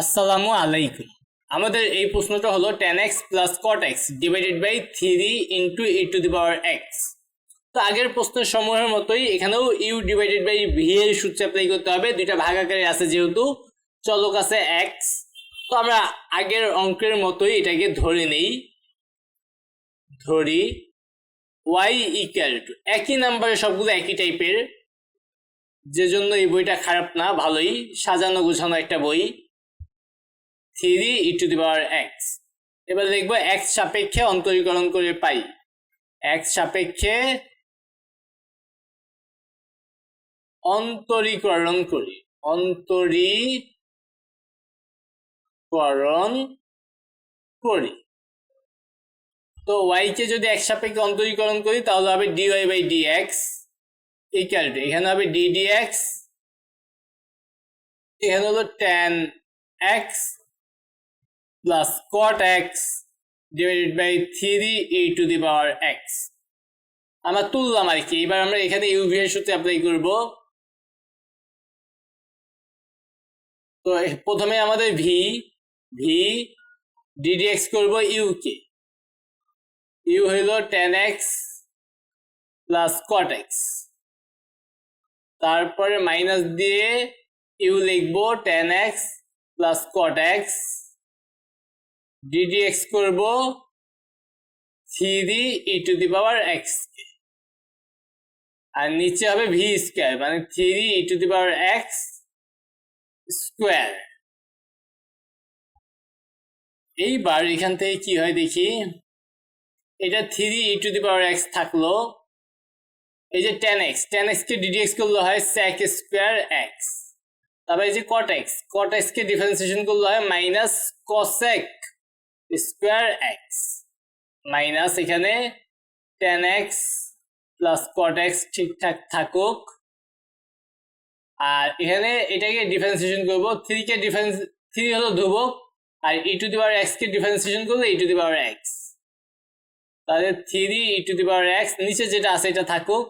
আসসালামু আলাইকুম। আমাদের এই প্রশ্নটা হলো tan x plus cot x divided by three into e to the power x তো আগের প্রশ্নের সমূহের মতোই এখানেও ইউ ডিভাইডেড বাই ভি এর সূত্র অ্যাপ্লাই করতে হবে। দুইটা ভাগ আকারে আছে যেহেতু, চলক আছে এক্স তো আমরা আগের অঙ্কের মতোই এটাকে ধরে নেই। ধরি ওয়াই ইকুয়াল টু একই নাম্বারে সবগুলো একই টাইপের যে জন্য এই বইটা খারাপ না, ভালোই। সাজানো গোছানো একটা বই। Three e to the power x এবার দেখব এক্স সাপেক্ষে অন্তরীকরণ করে পাই। এক্স সাপেক্ষে অন্তরীকরণ করি। অন্তরীকরণ করি। তো ওয়াই কে যদি এক সাপেক্ষে অন্তরীকরণ করি, তাহলে হবে d y by d x equal to এখানে হবে ডি ডি এক্স এখানে হলো tan x plus cot x divided by three e to the power x আমরা তুললাম আর কি। এবার আমরা এখানে ইউভি এর সূত্রে অ্যাপ্লাই করব। তো প্রথমে আমাদের v v d d x করব ইউ কে। ইউ হইল tan x plus cot x তারপরে মাইনাস দিয়ে ইউ লিখব tan x plus cot x d d x করব three e to the power x কে। আর নিচে হবে ভি স্কোয়ার মানে three e to the power x square এইবার এখান থেকে কি হয় দেখি, এটা three e to the power x থাকল, এই যে টেন এক্স টেন এক্স কে ডিডিএক্স করলে হয় স্যাক স্কোয়ার এক্স তারপরে এই যে কট এক্স কট এক্স কে ডিফারেন্সিয়েশন করলে হয় minus cosec square x minus এখানে tan x plus cot x ঠিকঠাক থাকুক। আর এখানে এটাকে ডিফারেন্সিয়েশন করব। থ্রি কে ডিফারেন্স থ্রি হলো ধ্রুবক, আর e to the power x K differentiation করলে e to the power x তাহলে three e to the power x নিচে যেটা আছে এটা থাকুক।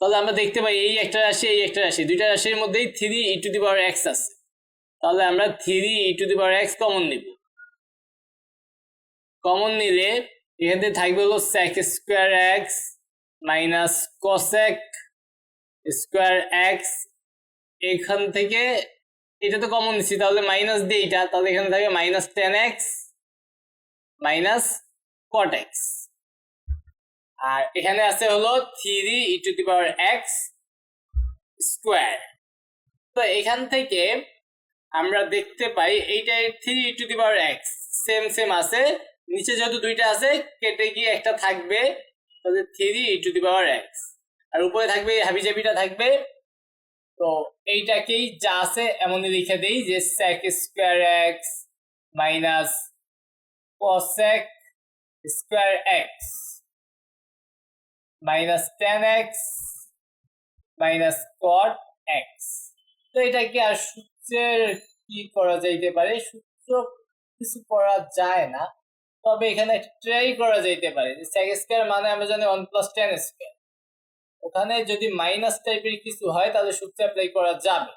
তাহলে আমরা দেখতে পাই এই একটা রাশি, এই একটা রাশি, দুইটা রাশির মধ্যেই three e to the power x আছে। তাহলে আমরা three e to the power x common নিব। কমন নিলে এখান থেকে থাকবে হলো sec square x minus cosec square x এখান থেকে এটা তো কমন নিচ্ছি, তাহলে মাইনাস দিয়ে এটা, তাহলে এখানে থাকবে minus tan x minus cot x আর এখানে আছে হলো three e to the power x square তো এখান থেকে আমরা দেখতে পাই এইটা three e to the power x same same আছে। নিচে যেহেতু দুইটা আছে, কেটে গিয়ে একটা থাকবে তাহলে three to the power x আর উপরে থাকবে, হাবিজাবিটা থাকবে। তো এইটাকেই যা আছে এমনই লিখে দেই যে sec square x minus cosec square x minus tan x minus cot x তো এটাকে আর সূত্রের কি করা যাইতে পারে? সূত্র কিছু করা যায় না। তবে এখানে ট্রাই করা যাইতে পারে যে sec স্কোয়ার মানে আমরা জানি ওয়ান প্লাস টেন স্কোয়ার ওখানে যদি মাইনাস টাইপের কিছু হয়, তাহলে সূত্র অ্যাপ্লাই করা যাবে।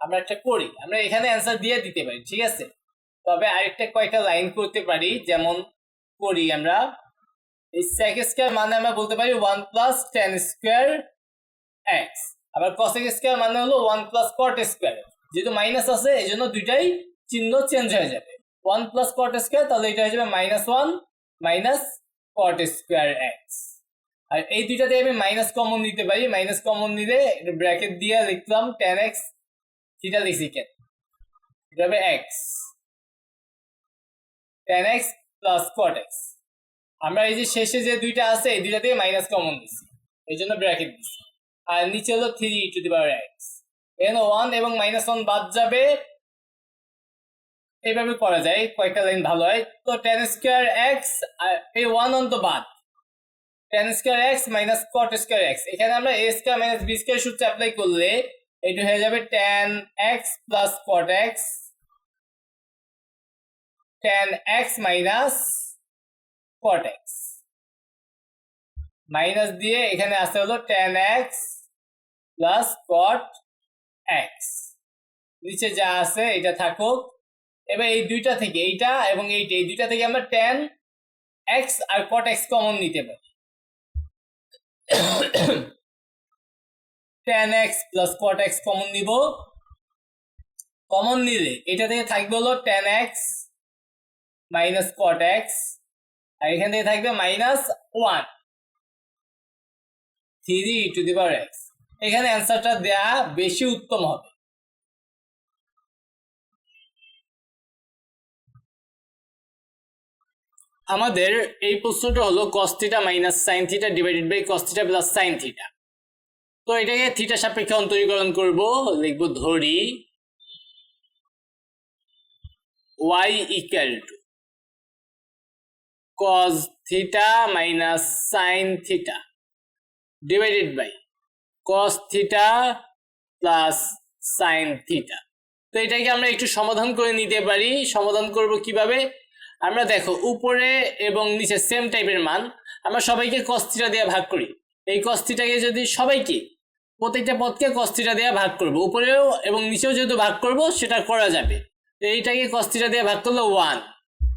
আমরা একটা করি, আমরা এখানে অ্যান্সার দিয়ে দিতে পারি, ঠিক আছে? তবে আরেকটা কয়েকটা লাইন করতে পারি, যেমন করি আমরা। এই sec স্কোয়ার মানে আমরা বলতে পারি one plus tan square x আবার cosec স্কোয়ার মানে হলো ওয়ান প্লাস কট স্কোয়ার যেহেতু মাইনাস আছে এই জন্য দুইটাই চিহ্ন চেঞ্জ হয়ে যাবে। ওয়ান প্লাস কট স্কোয়ার তাহলে এটা হয়ে যাবে minus one minus cot square x আর এই দুইটাতে আমি মাইনাস কমন নিতে পারি। মাইনাস কমন নিলে ব্র্যাকেট দিয়ে লিখলাম টেন এক্স থিটা লিখছি কেন? এটা হবে x tan x plus cot x আমরা এই যে শেষে যে দুইটা আছে, এই দুইটা থেকে মাইনাস কমন দিচ্ছি এই জন্য ব্র্যাকেট দিচ্ছি আর নিচে হলো three to the power x এখানে ওয়ান এবং মাইনাস ওয়ান বাদ যাবে এইভাবে করা যায়, কয়েকটা লাইন ভালো হয়। তো টেন স্কোয়ার এক্স এই ওয়ান অন তো বাদ। Tan square x minus cot square x এখানে আমরা a square minus b square সূত্র অ্যাপ্লাই করলে এটা হয়ে যাবে tan x plus cot x tan x minus cot x minus দিয়ে এখানে আসতে হলো tan x plus cot x নিচে যা আছে এটা থাকুক। এবার এই দুইটা থেকে এইটা এবং এইটা, এই দুইটা থেকে আমরা টেন এক্স আর কট এক্স কমন নিতে পারি। Tan x plus cot x common নিব। কমন নিলে এটা থেকে থাকবে হলো tan x minus cot x আর এখান থেকে থাকবে minus one three to the power x এখানে অ্যান্সারটা দেয়া বেশি উত্তম হবে। আমাদের এই প্রশ্নটা হলো cos theta minus sine theta divided by cos theta plus sine theta তো এটাকে থিটা সাপেক্ষে অন্তরীকরণ করব, লিখব ধরি y equal to cos theta minus sine theta divided by cos theta plus sine theta তো এটাকে আমরা একটু সমাধান করে নিতে পারি। সমাধান করব কীভাবে? আমরা দেখো, উপরে এবং নিচে সেম টাইপের মান, আমরা সবাইকে কস্তিটা দিয়ে ভাগ করি। এই কস্তিটাকে যদি সবাইকে, প্রত্যেকটা পদকে কস্তিটা দিয়ে ভাগ করব, উপরেও এবং নিচেও যেহেতু ভাগ করব, সেটা করা যাবে। তো এইটাকে কস্তিটা দিয়ে ভাগ করলে ওয়ান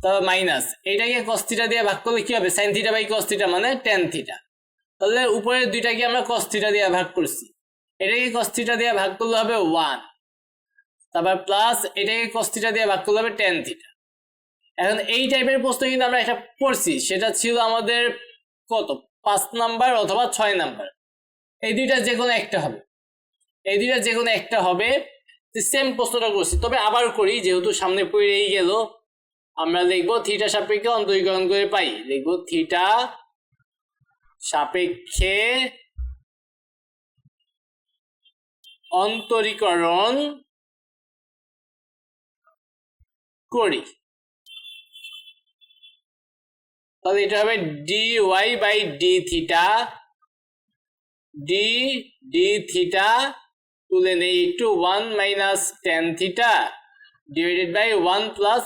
তারপর মাইনাস এইটাকে কস্তিটা দিয়ে ভাগ করলে কি হবে? সাইন থিটা বাই কস্তিটা মানে টেন থিটা তাহলে উপরের দুইটাকে আমরা কস্তিটা দিয়ে ভাগ করছি। এটাকে কস্তিটা দিয়ে ভাগ করলে হবে ওয়ান তারপর প্লাস এটাকে কস্তিটা দিয়ে ভাগ করলে হবে টেন থিটা এখন এই টাইপের প্রশ্ন কিন্তু আমরা একটা পড়ছি, সেটা ছিল আমাদের কত? পাঁচ নাম্বার অথবা ছয় নাম্বার। এই দুইটা যে কোনো একটা হবে। এই দুইটা যে কোনো একটা হবে সেম প্রশ্নটা করছি। তবে আবার করি, যেহেতু সামনে পড়েই গেল, আমরা লিখব থিটা সাপেক্ষে অন্তরীকরণ করে পাই। লিখব থিটা সাপেক্ষে অন্তরীকরণ করি। তাহলে এটা হবে d y by d theta d d theta তুলে নেই একটু one minus tan theta divided by one plus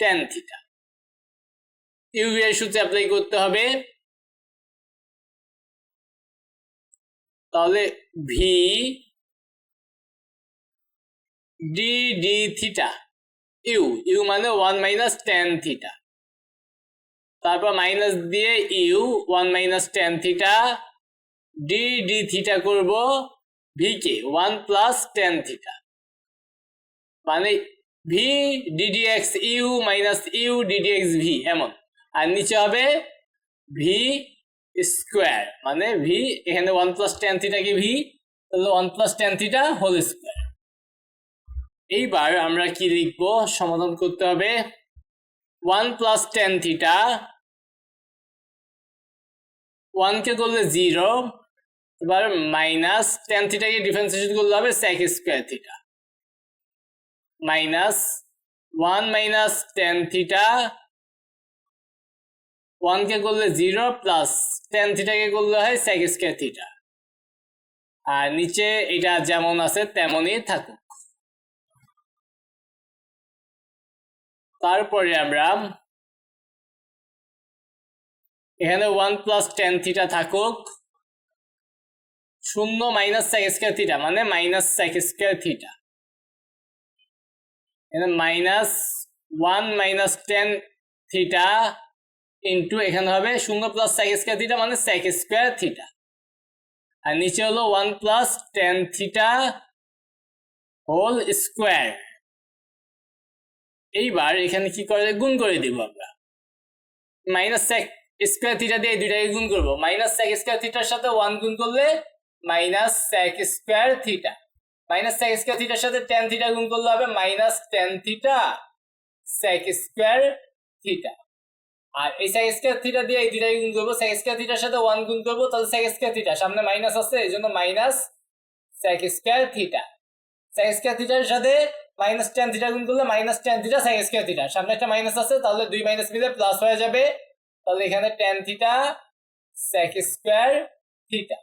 tan theta u এর সূত্রে অ্যাপ্লাই করতে হবে। তাহলে v d d theta u u মানে ওয়ান মাইনাস টেন থিটা তারপর মাইনাস দিয়ে u one minus tan theta d d theta করব v কে ওয়ান প্লাস টেন থিটা মানে v d d x u minus u d d x v এমন। আর নিচে হবে ভি স্কোয়ার মানে ভি এখানে ওয়ান প্লাস টেন থিটা কি ভি তাহলে one plus tan theta whole square এইবার আমরা কি লিখব? সমাধান করতে হবে ওয়ান প্লাস টেন থিটা ওয়ানকে করলে জিরো এবার মাইনাস টেন থিটাকে ডিফারেন্সিয়েশন করলে হবে sec square theta minus one minus tan theta ওয়ানকে করলে জিরো প্লাস টেন থিটাকে করলে হয় সেক স্কোয়ার থিটা আর নিচে এটা যেমন আছে তেমনই থাকুক। তারপরে আমরা এখানে ওয়ান প্লাস টেন থিটা থাকুক, শূন্য মাইনাস সেক স্কোয়ার থিটা মানে মাইনাস সেক স্কোয়ার থিটা এখানে minus one minus tan theta into এখানে হবে শূন্য প্লাস সেক স্কোয়ার থিটা মানে সেক স্কোয়ার থিটা আর নিচে হলো one plus tan theta whole square এইবার এখানে কি করে গুণ করে দিব আমরা মাইনাস সেক স্কোয়ার থিটা দিয়ে দুইটাকে গুণ করব মাইনাস সেক স্কোয়ার থিটার সাথে ওয়ান গুণ করলে minus sec square theta minus sec square থিটার সাথে টেন থিটা গুণ করলে হবে minus tan theta sec square theta আর এই সেক স্কোয়ার থিটা দিয়ে এই দুইটাকে গুণ করব সেক স্কোয়ার থিটার সাথে ওয়ান গুণ করব তাহলে সেক স্কোয়ার থিটা সামনে মাইনাস আছে এই জন্য minus sec square theta sec square থিটার সাথে মাইনাস টেন থিটা গুণ করলে minus tan theta sec square theta সামনে একটা মাইনাস আছে, তাহলে দুই মাইনাস মিলে প্লাস হয়ে যাবে। তাহলে এখানে tan theta sec square theta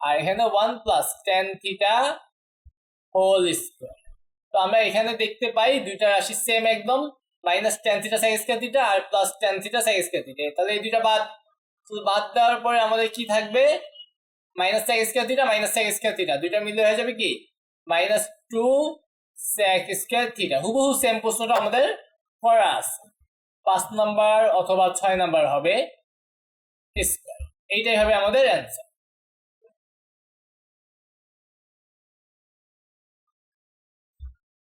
আর এখানে one plus tan theta whole square তো আমরা এখানে দেখতে পাই দুইটা রাশি সেম একদম minus tan theta sec square theta আর plus tan theta sec square theta তাহলে এই দুইটা বাদ বাদ দেওয়ার পরে আমাদের কি থাকবে? Minus sec square theta minus sec square theta দুইটা মিলে হয়ে যাবে কি? মাইনাস টু sec থিটা হুবহু সেম প্রশ্নটা আমাদের করা আছে। পাঁচ নাম্বার অথবা ছয় নাম্বার হবে স্কয়ার এইটাই হবে আমাদের অ্যান্সার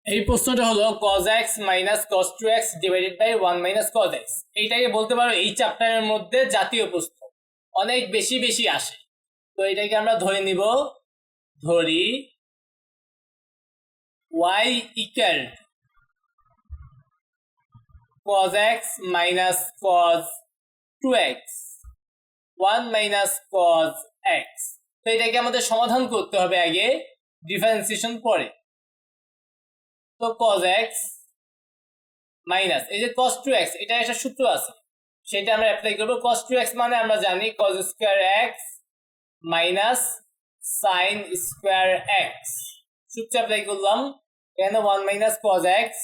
এই প্রশ্নটা হলো cos x minus cos 2x divided by 1 minus cos x এইটাকে বলতে পারো এই চ্যাপ্টারের মধ্যে জাতীয় প্রশ্ন। অনেক বেশি বেশি আসে। তো এটাকে আমরা ধরে নিব, ধরি y equal cos x minus cos 2x 1 minus cos x তো এটাকে আমাদের সমাধান করতে হবে আগে ডিফারেন্সিয়েশন পরে। তো cos x মাইনাস এই যে cos 2x এটা একটা সূত্র আছে। সেটা আমরা অ্যাপ্লাই করব। cos 2x মানে আমরা জানি cos square x minus sin square x সূত্র অ্যাপ্লাই করলাম এখানে 1 মাইনাস কজ এক্স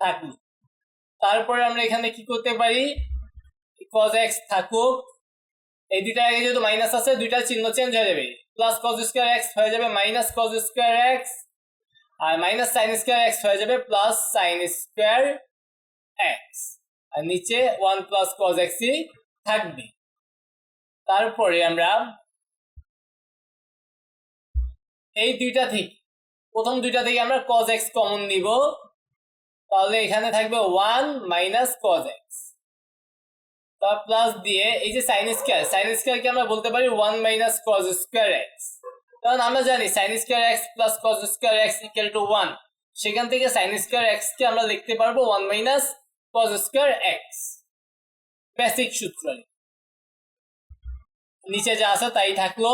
থাকল। তারপরে আমরা এখানে কি করতে পারি? কজ এক্স থাকুক। এই দুইটার আগে যেহেতু মাইনাস আছে দুইটার চিহ্ন চেঞ্জ হয়ে যাবে। প্লাস কজ স্কোয়ার এক্স হয়ে যাবে মাইনাস কজ স্কোয়ার এক্স আর মাইনাস সাইন স্কোয়ার এক্স হয়ে যাবে প্লাস সাইন স্কোয়ার এক্স আর নিচে ওয়ান প্লাস কজ এক্সই থাকবে। তারপরে আমরা এই দুইটা থেকে প্রথম দুইটা থেকে আমরা কজ এক্স কমন নিব। তাহলে এখানে থাকবে one minus cos x plus দিয়ে এই যে সাইন স্কোয়ার সাইন স্কোয়ারকে আমরা বলতে পারি one minus cos square x কারণ আমরা জানি sine square x plus cos square x to one সেখান থেকে সাইন স্কোয়ার এক্স কে আমরা লিখতে পারব one minus cos square x basic সূত্র। নিচে যা আছে তাই থাকল।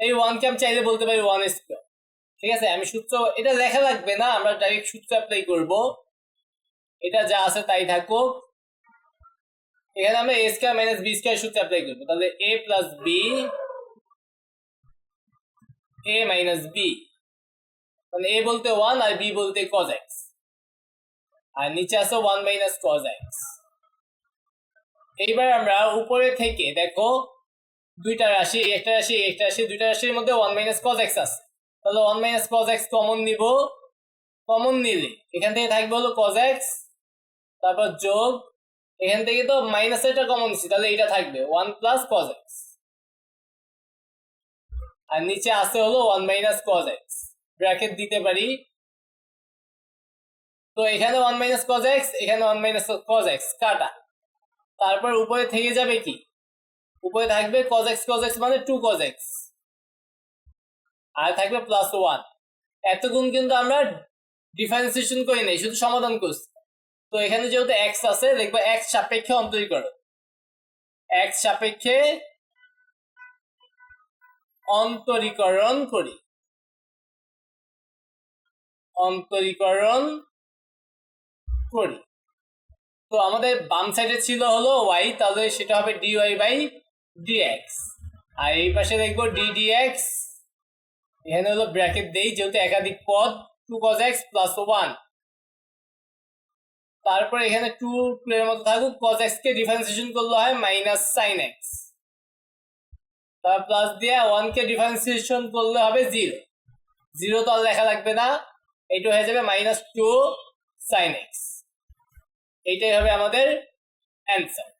এই ওয়ান কে আমি চাইলে বলতে পারি ওয়ান স্কোয়ার ঠিক আছে? আমি সূত্র, এটা লেখা লাগবে না, আমরা ডাইরেক্ট সূত্র অ্যাপ্লাই করব। এটা যা আছে তাই থাকুক। এখানে আমরা a square minus b square সূত্র অ্যাপ্লাই করব। তাহলে a plus b a minus b মানে এ বলতে ওয়ান আর বি বলতে কজ এক্স আর নিচে আছে ওয়ান মাইনাস কজ এক্স এইবার আমরা উপরে থেকে, দেখো দুইটা রাশি, একটা রাশি একটা রাশি, দুইটা রাশির মধ্যে ওয়ান মাইনাস কজ এক্স আছে। তাহলে one minus cos x common নিব কমন নিলে এখান থেকে থাকবে হলো কজ এক্স তারপর যোগ, এখান থেকে তো মাইনাস এটা কমন নিচ্ছি, তাহলে এটা থাকবে ওয়ান প্লাস কজ এক্স আর নিচে আসতে হলো one minus cos x bracket দিতে পারি। তো এখানে ওয়ান মাইনাস কজ এক্স এখানে ওয়ান মাইনাস কজ এক্স কাটা। তারপর উপরে থেকে যাবে কি? উপরে থাকবে কজ এক্স কজ এক্স মানে টু কজ এক্স আর থাকবে প্লাস ওয়ান এতগুণ কিন্তু আমরা ডিফারেন্সিয়েশন করি নাই, শুধু সমাধান করছি। তো এখানে যেহেতু এক্স আছে, দেখব এক্স সাপেক্ষে অন্তরীকরণ এক্স সাপেক্ষে অন্তরীকরণ করি। অন্তরীকরণ করি। তো আমাদের বাম সাইডে ছিল হলো ওয়াই তাহলে সেটা হবে ডি ওয়াই বাই ডিএক্স আর এই পাশে দেখব ডি ডিএক্স এখানে হলো ব্র্যাকেট দেই, যেহেতু একাধিক পদ two cos x plus one তারপর এখানে টু এর মধ্যে থাকুক কজ এক্স কে ডিফারেন্সিয়েশন করলে হয় মাইনাস সাইন এক্স তার প্লাস দিয়ে ওয়ান কে ডিফারেন্সিয়েশন করলে হবে জিরো জিরো তো আর লেখা লাগবে না, এইটা হয়ে যাবে মাইনাস টু সাইন এক্স এইটাই হবে আমাদের অ্যান্সার